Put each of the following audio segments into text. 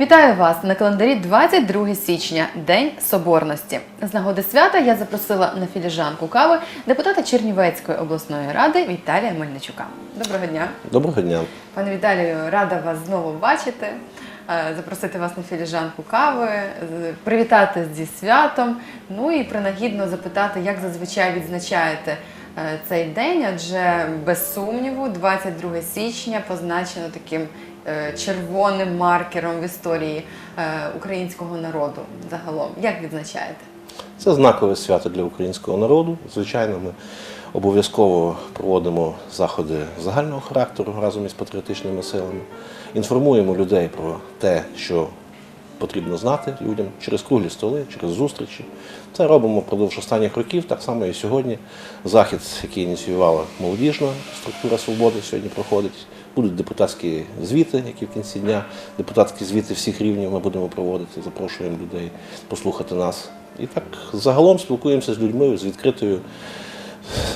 Вітаю вас на календарі 22 січня, День Соборності. З нагоди свята я запросила на філіжанку кави депутата Чернівецької обласної ради Віталія Мельничука. Доброго дня, Доброго дня. пане Віталію, рада вас знову бачити, е, запросити вас на філіжанку кави, привітати зі святом. Ну і принагідно запитати, як зазвичай відзначаєте цей день, адже без сумніву, 22 січня позначено таким е, червоним маркером в історії е, українського народу загалом. Як відзначаєте? Це знакове свято для українського народу. Звичайно, ми обов'язково проводимо заходи загального характеру разом із патріотичними силами. Інформуємо людей про те, що потрібно знати людям через круглі столи, через зустрічі. Це робимо впродовж останніх років, так само і сьогодні. Захід, який ініціювала молодіжна структура свободи, сьогодні проходить. Будуть депутатські звіти, які в кінці дня. Депутатські звіти всіх рівнів ми будемо проводити, запрошуємо людей послухати нас. І так загалом спілкуємося з людьми з відкритою,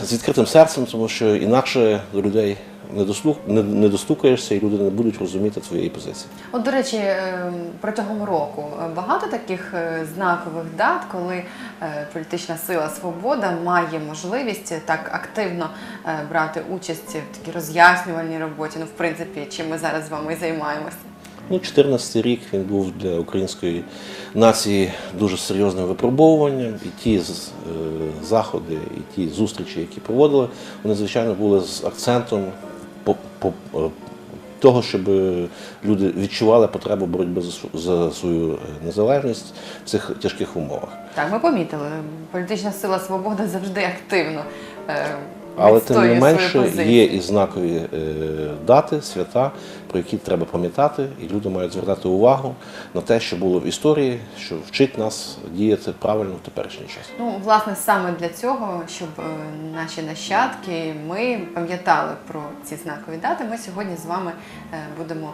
з відкритим серцем, тому що інакше до людей не, достукаєшся, і люди не будуть розуміти твоєї позиції. От, до речі, е, протягом року е, багато таких е, знакових дат, коли політична сила Свобода має можливість так активно брати участь в такій роз'яснювальній роботі. Ну, в принципі, чим ми зараз з вами і займаємося. Ну, 14 рік він був для української нації дуже серйозним випробовуванням. І ті заходи, і ті зустрічі, які проводили, вони, звичайно, були з акцентом по, по, е, того, щоб люди відчували потребу боротьби за, за свою е, незалежність в цих тяжких умовах. Так, ми помітили, політична сила Свобода завжди активно. Але тим не менше є і знакові е, дати, свята, про які треба пам'ятати, і люди мають звертати увагу на те, що було в історії, що вчить нас діяти правильно в теперішній час. Ну, власне, саме для цього, щоб е, наші нащадки, ми пам'ятали про ці знакові дати, ми сьогодні з вами е, будемо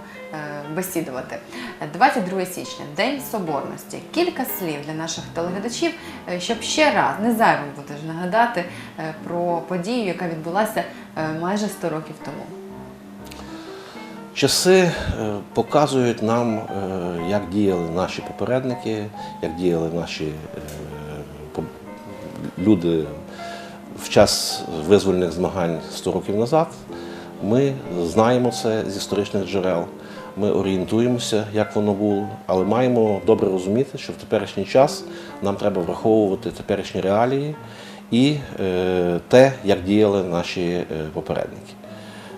бесідувати. 22 січня, День Соборності. Кілька слів для наших телеглядачів, щоб ще раз не зайвим буде ж нагадати про подію, яка відбулася е, майже 100 років тому. Часи е, показують нам, е, як діяли наші попередники, як діяли наші люди в час визвольних змагань 100 років назад. Ми знаємо це з історичних джерел. Ми орієнтуємося, як воно було, але маємо добре розуміти, що в теперішній час нам треба враховувати теперішні реалії і е, те, як діяли наші е, попередники.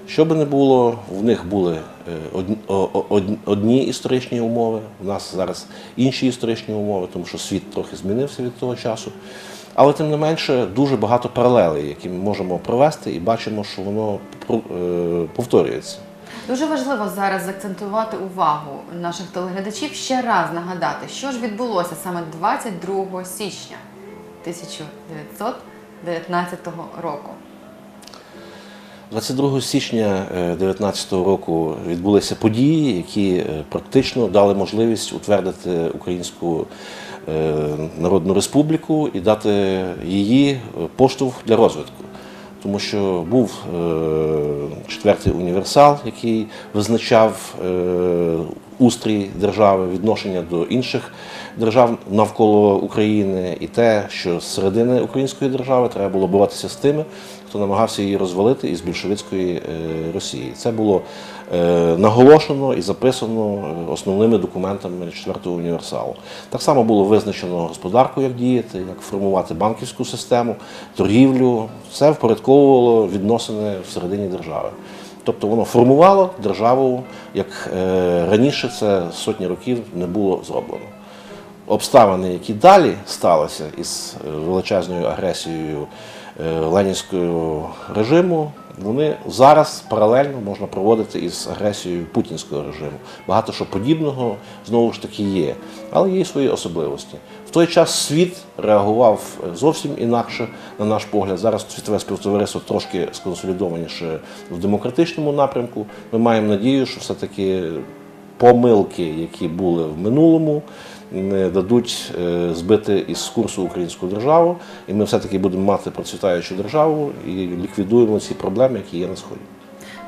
Що би не було, в них були е, одні, історичні умови, у нас зараз інші історичні умови, тому що світ трохи змінився від того часу. Але тим не менше дуже багато паралелей, які ми можемо провести, і бачимо, що воно повторюється. Дуже важливо зараз заакцентувати увагу наших телеглядачів ще раз нагадати, що ж відбулося саме 22 січня 1919 року. 22 січня 2019 року відбулися події, які е, практично дали можливість утвердити Українську е, Народну Республіку і дати її е, поштовх для розвитку. Тому що був е, четвертий універсал, який визначав е, устрій держави, відношення до інших держав навколо України, і те, що з середини української держави треба було боротися з тими, хто намагався її розвалити із більшовицької е, Росії. Це було е, наголошено і записано е, основними документами четвертого універсалу. Так само було визначено господарку, як діяти, як формувати банківську систему, торгівлю. Все впорядковувало відносини всередині держави. Тобто воно формувало державу, як раніше це сотні років не було зроблено обставини, які далі сталися із е, величезною агресією е, ленінського режиму, вони зараз паралельно можна проводити із агресією путінського режиму. Багато що подібного знову ж таки є, але є свої особливості. В той час світ реагував е, зовсім інакше, на наш погляд. Зараз світове співтовариство трошки сконсолідованіше в демократичному напрямку. Ми маємо надію, що все-таки помилки, які були в минулому, не дадуть е, збити із курсу українську державу, і ми все-таки будемо мати процвітаючу державу і ліквідуємо ці проблеми, які є на сході.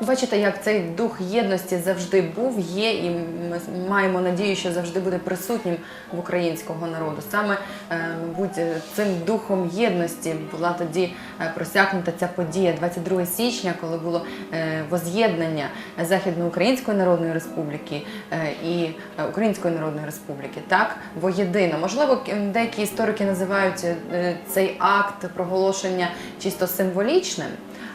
Бачите, як цей дух єдності завжди був, є, і ми маємо надію, що завжди буде присутнім в українського народу. Саме, е, мабуть, е, цим духом єдності була тоді е, просякнута ця подія 22 січня, коли було воз'єднання Західноукраїнської Народної Республіки і Української Народної Республіки. Так, воєдино. Можливо, деякі історики називають цей акт проголошення чисто символічним,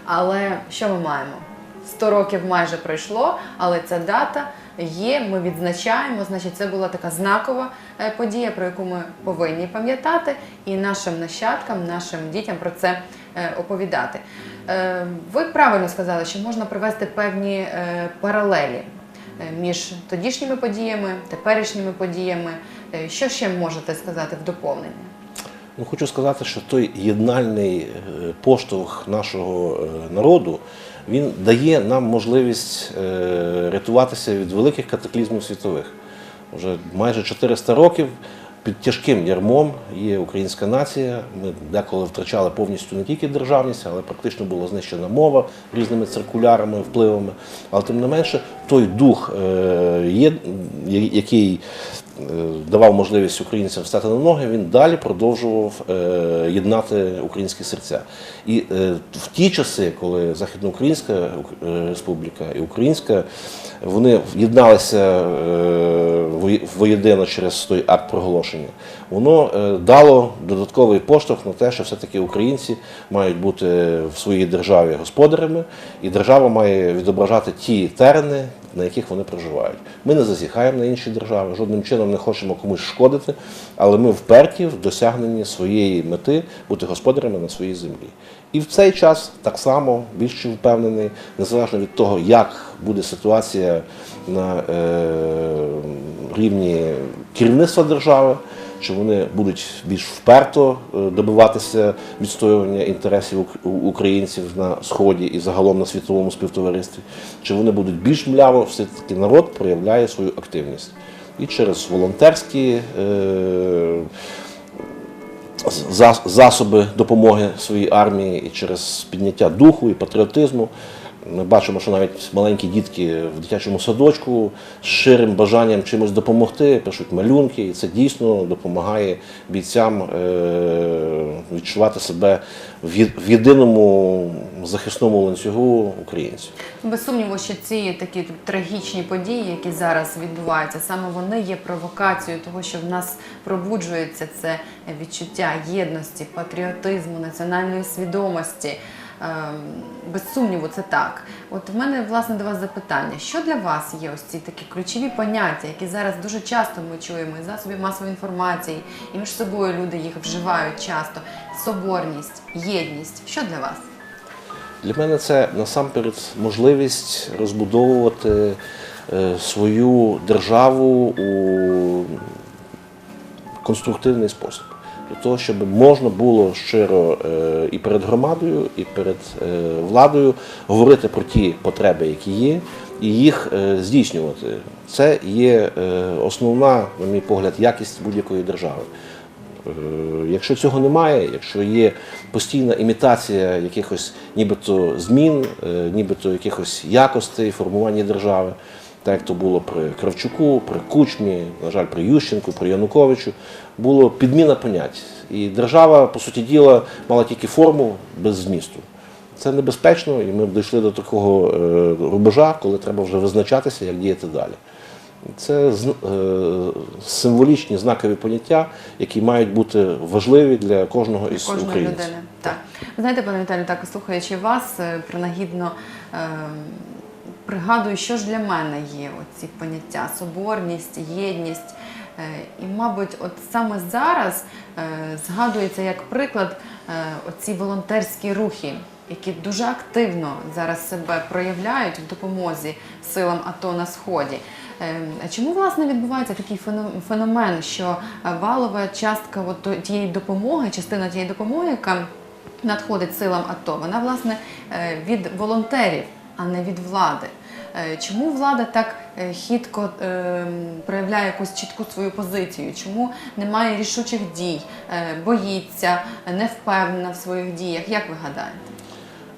але що ми маємо? 100 років майже пройшло, але ця дата є. Ми відзначаємо. Значить, це була така знакова е, подія, про яку ми повинні пам'ятати, і нашим нащадкам, нашим дітям про це е, оповідати. Е, Ви правильно сказали, що можна привести певні паралелі між тодішніми подіями, теперішніми подіями. Що ще можете сказати в доповнення? Ну, хочу сказати, що той єднальний поштовх нашого народу він дає нам можливість е, рятуватися від великих катаклізмів світових. Вже майже 400 років під тяжким ярмом є українська нація. Ми деколи втрачали повністю не тільки державність, але практично була знищена мова різними циркулярами, впливами. Але тим не менше, той дух, е, є, який давав можливість українцям встати на ноги, він далі продовжував е, єднати українські серця. І е, в ті часи, коли Західноукраїнська е, республіка і Українська, вони єдналися е, воєдино через той акт проголошення, воно е, дало додатковий поштовх на те, що все-таки українці мають бути в своїй державі господарями, і держава має відображати ті терени, на яких вони проживають. Ми не зазіхаємо на інші держави, жодним чином не хочемо комусь шкодити, але ми вперті в досягненні своєї мети бути господарями на своїй землі. І в цей час так само більш чим впевнений, незалежно від того, як буде ситуація на е, рівні керівництва держави, чи вони будуть більш вперто е, добиватися відстоювання інтересів українців на сході і загалом на світовому співтоваристві, чи вони будуть більш мляво, все таки народ проявляє свою активність і через волонтерські. Е, засоби допомоги своїй армії і через підняття духу і патріотизму. Ми бачимо, що навіть маленькі дітки в дитячому садочку з ширим бажанням чимось допомогти, пишуть малюнки, і це дійсно допомагає бійцям е, відчувати себе в єдиному захисному ланцюгу українців. Без сумніву, що ці такі трагічні події, які зараз відбуваються, саме вони є провокацією того, що в нас пробуджується це відчуття єдності, патріотизму, національної свідомості. Ем, Без сумніву, це так. От в мене власне до вас запитання: що для вас є ось ці такі ключові поняття, які зараз дуже часто ми чуємо із засобів масової інформації, і між собою люди їх вживають часто: соборність, єдність. Що для вас? Для мене це насамперед можливість розбудовувати е, свою державу у конструктивний спосіб. Для того, щоб можна було щиро е, і перед громадою, і перед е, владою говорити про ті потреби, які є, і їх е, здійснювати. Це є основна, на мій погляд, якість будь-якої держави. Якщо цього немає, якщо є постійна імітація якихось нібито змін, нібито якихось якостей формування держави, так як то було при Кравчуку, при Кучмі, на жаль, при Ющенку, при Януковичу, було підміна понять. І держава, по суті діла, мала тільки форму без змісту. Це небезпечно, і ми дійшли до такого е, рубежа, коли треба вже визначатися, як діяти далі. Це е, символічні знакові поняття, які мають бути важливі для кожного із кожної українців. людини. Так. Знаєте, пане Віталію, так слухаючи вас, е, принагідно е, пригадую, що ж для мене є оці поняття соборність, єдність. Е, і, мабуть, от саме зараз е, згадується як приклад е, оці волонтерські рухи, які дуже активно зараз себе проявляють в допомозі силам АТО на сході. Чому власне відбувається такий фено- феномен, що валова частка от тієї допомоги, частина тієї допомоги, яка надходить силам АТО, вона власне від волонтерів, а не від влади. Е, Чому влада так е, хитко е, проявляє якусь чітку свою позицію? Чому немає рішучих дій, боїться, не впевнена в своїх діях? Як ви гадаєте?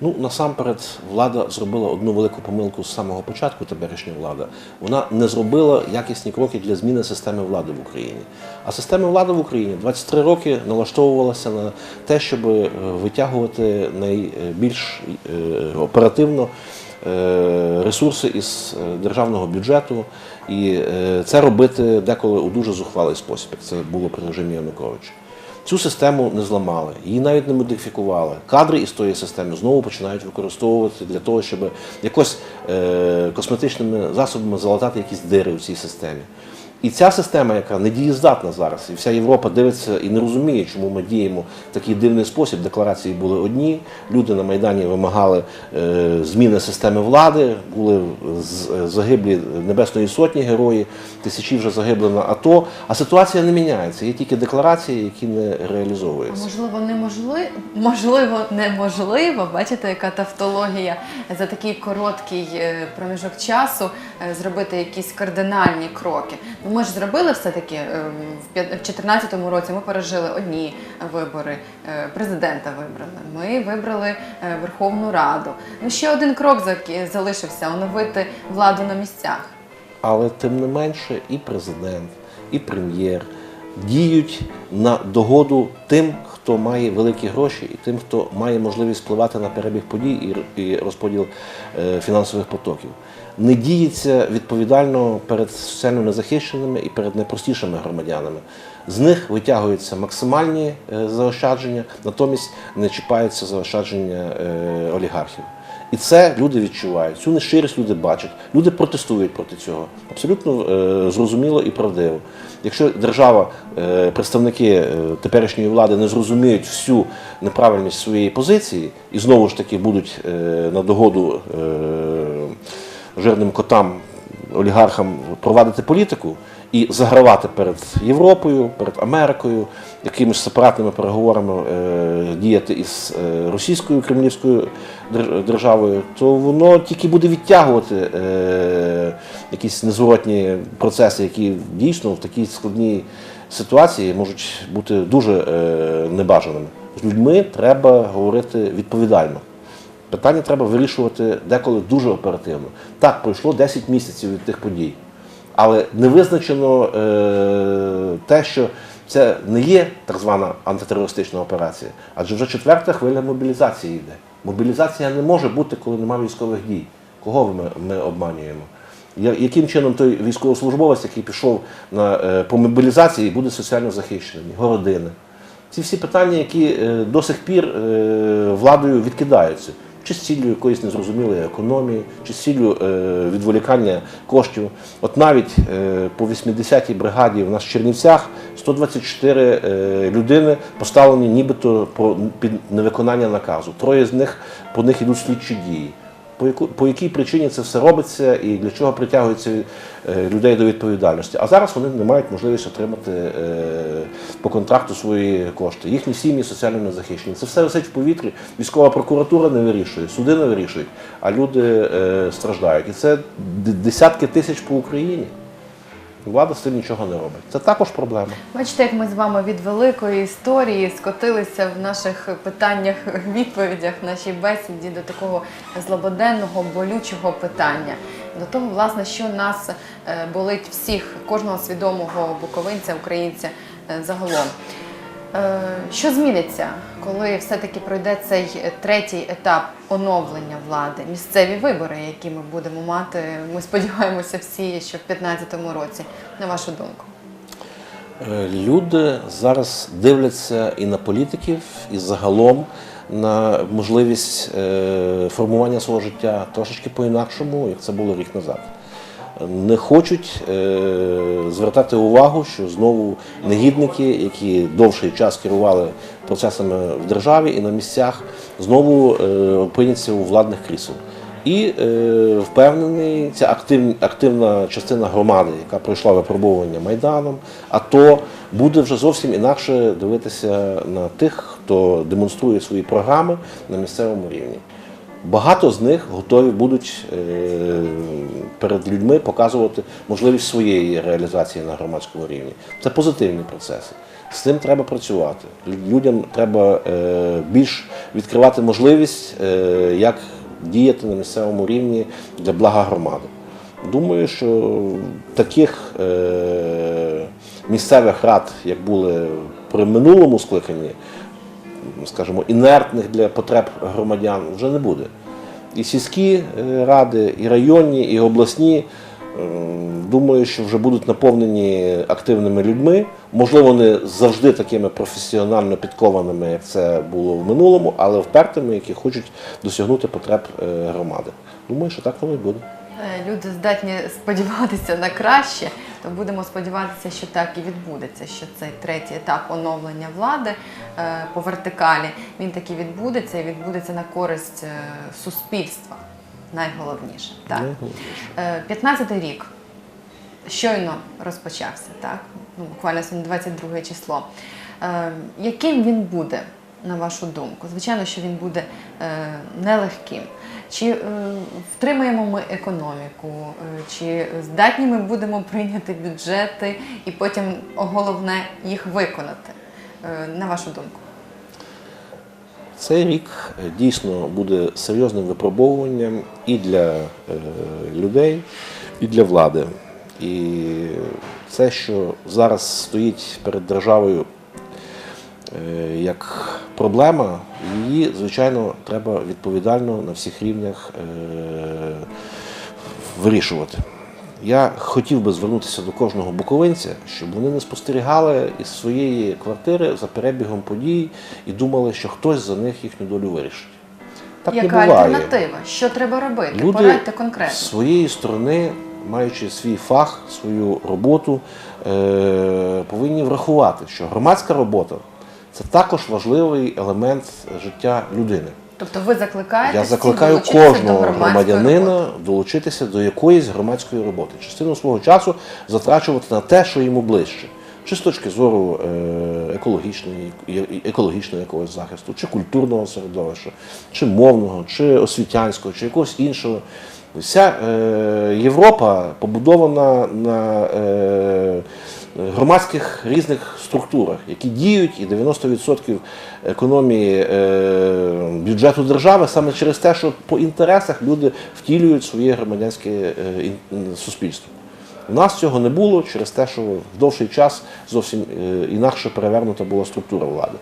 Ну, насамперед, влада зробила одну велику помилку з самого початку, теперішня влада. Вона не зробила якісні кроки для зміни системи влади в Україні. А система влади в Україні 23 роки налаштовувалася на те, щоб витягувати найбільш оперативно ресурси із е, державного бюджету, і е, це робити деколи у дуже зухвалий спосіб, як це було при режимі Януковича. Цю систему не зламали, її навіть не модифікували. Кадри із тої системи знову починають використовувати для того, щоб якось е, косметичними засобами залатати якісь дири в цій системі. І ця система, яка не дієздатна зараз, і вся Європа дивиться і не розуміє, чому ми діємо в такий дивний спосіб. Декларації були одні. Люди на Майдані вимагали е, зміни системи влади, були загиблі Небесної Сотні герої, тисячі вже загибли на АТО. А ситуація не міняється. Є тільки декларації, які не реалізовуються. можливо, неможливо, можливо, неможливо, бачите, яка тавтологія за такий короткий е, проміжок часу е, зробити якісь кардинальні кроки. Ми ж зробили все-таки е, в 2014 році. Ми пережили одні вибори, е, президента вибрали. Ми вибрали е, Верховну Раду. Ну ще один крок залишився оновити владу на місцях. Але тим не менше, і президент, і прем'єр діють на догоду тим, хто має великі гроші, і тим, хто має можливість впливати на перебіг подій і розподіл фінансових потоків. Не діється відповідально перед соціально незахищеними і перед найпростішими громадянами. З них витягуються максимальні е, заощадження, натомість не чіпаються заощадження е, олігархів. І це люди відчувають. Цю нещирість люди бачать. Люди протестують проти цього. Абсолютно е, зрозуміло і правдиво. Якщо держава, е, представники е, теперішньої влади не зрозуміють всю неправильність своєї позиції і знову ж таки будуть е, на догоду е, жирним котам, олігархам провадити політику і загравати перед Європою, перед Америкою, якимись сепаратними переговорами е, діяти із е, російською кремлівською державою, то воно тільки буде відтягувати е, якісь незворотні процеси, які дійсно в такій складній ситуації можуть бути дуже небажаними. З людьми треба говорити відповідально. Питання треба вирішувати деколи дуже оперативно. Так, пройшло 10 місяців від тих подій, але не визначено е, те, що це не є так звана антитерористична операція, адже вже четверта хвиля мобілізації йде. Мобілізація не може бути, коли немає військових дій. Кого ми, ми обманюємо? Яким чином той військовослужбовець, який пішов на, е, по мобілізації, буде соціально захищеним? Його родини. Ці всі питання, які е, до сих пір е, владою відкидаються, чи з ціллю якоїсь незрозумілої економії, чи з ціллю е, відволікання коштів. От навіть е, по 80-й бригаді в нас в Чернівцях 124 е, людини поставлені нібито під невиконання наказу. Троє з них по них йдуть слідчі дії. По, яку, по якій причині це все робиться і для чого притягуються е, людей до відповідальності. А зараз вони не мають можливість отримати е, по контракту свої кошти. Їхні сім'ї соціально не захищені. Це все висить в повітрі. Військова прокуратура не вирішує, суди не вирішують, а люди е, страждають. І це десятки тисяч по Україні. Влада з нічого не робить. Це також проблема. Бачите, як ми з вами від великої історії скотилися в наших питаннях, відповідях, нашій бесіді до такого злободенного, болючого питання. До того, власне, що нас е, болить всіх, кожного свідомого буковинця, українця е, загалом. Е, Що зміниться, коли все-таки пройде цей третій етап оновлення влади, місцеві вибори, які ми будемо мати, ми сподіваємося всі, що в 2015 році, на вашу думку? Е, Люди зараз дивляться і на політиків, і загалом на можливість е, формування свого життя трошечки по-інакшому, як це було рік назад. Не хочуть е, звертати увагу, що знову негідники, які довший час керували процесами в державі і на місцях, знову е, опиняться у владних крісел. І е, впевнений, ця актив, активна частина громади, яка пройшла випробовування Майданом, АТО, буде вже зовсім інакше дивитися на тих, хто демонструє свої програми на місцевому рівні. Багато з них готові будуть е, перед людьми показувати можливість своєї реалізації на громадському рівні. Це позитивні процеси. З цим треба працювати. Людям треба е, більш відкривати можливість, е, як діяти на місцевому рівні для блага громади. Думаю, що таких місцевих рад, як були при минулому скликанні, скажімо, інертних для потреб громадян вже не буде. І сільські е, ради, і районні, і обласні, думаю, що вже будуть наповнені активними людьми. Можливо, не завжди такими професіонально підкованими, як це було в минулому, але впертими, які хочуть досягнути потреб е, громади. Думаю, що так воно і буде. Е, Люди здатні сподіватися на краще, то будемо сподіватися, що так і відбудеться. Що цей третій етап оновлення влади е, по вертикалі він таки відбудеться і відбудеться на користь е, суспільства. Найголовніше. Так. Найголовніше. Е, 15-й рік щойно розпочався, так? Ну, буквально сьогодні 22 число. Яким він буде, на вашу думку? Звичайно, що він буде е, нелегким. Чи е, втримаємо ми економіку, е, чи здатні ми будемо прийняти бюджети і потім головне їх виконати? На вашу думку? Цей рік дійсно буде серйозним випробовуванням і для людей, і для влади. І це, що зараз стоїть перед державою як проблема, її, звичайно, треба відповідально на всіх рівнях е, вирішувати. Я хотів би звернутися до кожного буковинця, щоб вони не спостерігали із своєї квартири за перебігом подій і думали, що хтось за них їхню долю вирішить. Так Яка не буває. альтернатива? Що треба робити? Люди Порадьте з конкретно. своєї сторони, маючи свій фах, свою роботу, е, повинні врахувати, що громадська робота це також важливий елемент життя людини. Тобто ви закликаєте Я закликаю долучитися до кожного громадянина роботи? долучитися до якоїсь громадської роботи, частину свого часу затрачувати на те, що йому ближче. Чи з точки зору е, екологічної, екологічного якогось захисту, чи культурного середовища, чи мовного, чи освітянського, чи якогось іншого. Вся е, Європа побудована на е, громадських різних структурах, які діють, і 90% економії е, бюджету держави саме через те, що по інтересах люди втілюють своє громадянське е, суспільство. У нас цього не було через те, що в довший час зовсім е, інакше перевернута була структура влади.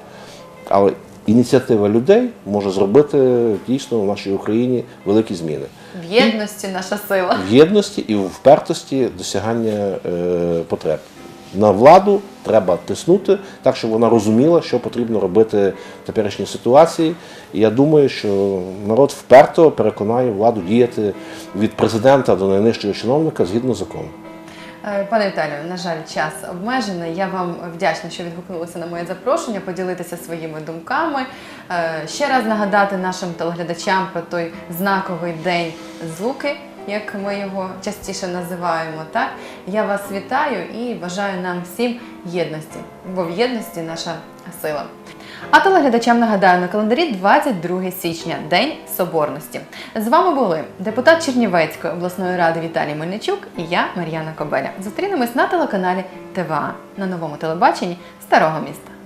Але ініціатива людей може зробити дійсно в нашій Україні великі зміни В єдності наша сила. в єдності і в впертості досягання потреб. На владу треба тиснути так, щоб вона розуміла, що потрібно робити в теперішній ситуації. І я думаю, що народ вперто переконає владу діяти від президента до найнижчого чиновника згідно закону. Е, Пане Віталію, на жаль, час обмежений. Я вам вдячна, що відгукнулися на моє запрошення, поділитися своїми думками. Е, Ще раз нагадати нашим телеглядачам про той знаковий день злуки, як ми його частіше називаємо. Так я вас вітаю і бажаю нам всім єдності, бо в єдності наша сила. А телеглядачам нагадаю на календарі 22 січня, День Соборності. З вами були депутат Чернівецької обласної ради Віталій Мельничук і я, Мар'яна Кобеля. Зустрінемось на телеканалі ТВА на новому телебаченні Старого міста.